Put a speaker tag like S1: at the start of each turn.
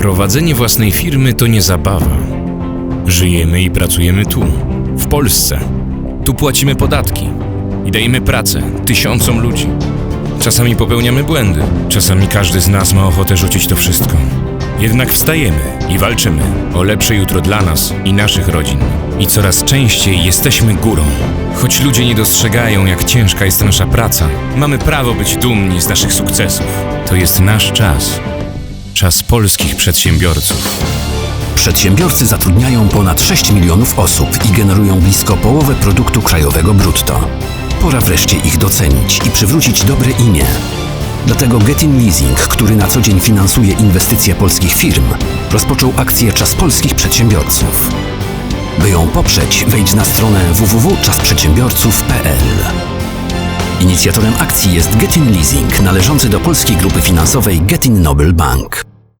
S1: Prowadzenie własnej firmy to nie zabawa. Żyjemy i pracujemy tu, w Polsce. Tu płacimy podatki i dajemy pracę tysiącom ludzi. Czasami popełniamy błędy, czasami każdy z nas ma ochotę rzucić to wszystko. Jednak wstajemy i walczymy o lepsze jutro dla nas i naszych rodzin. I coraz częściej jesteśmy górą. Choć ludzie nie dostrzegają, jak ciężka jest nasza praca, mamy prawo być dumni z naszych sukcesów. To jest nasz czas. Czas polskich przedsiębiorców.
S2: Przedsiębiorcy zatrudniają ponad 6 milionów osób i generują blisko połowę produktu krajowego brutto. Pora wreszcie ich docenić i przywrócić dobre imię. Dlatego Getin Leasing, który na co dzień finansuje inwestycje polskich firm, rozpoczął akcję Czas Polskich Przedsiębiorców. By ją poprzeć, wejdź na stronę www.czasprzedsiębiorców.pl. Inicjatorem akcji jest Getin Leasing, należący do polskiej grupy finansowej Getin Nobel Bank.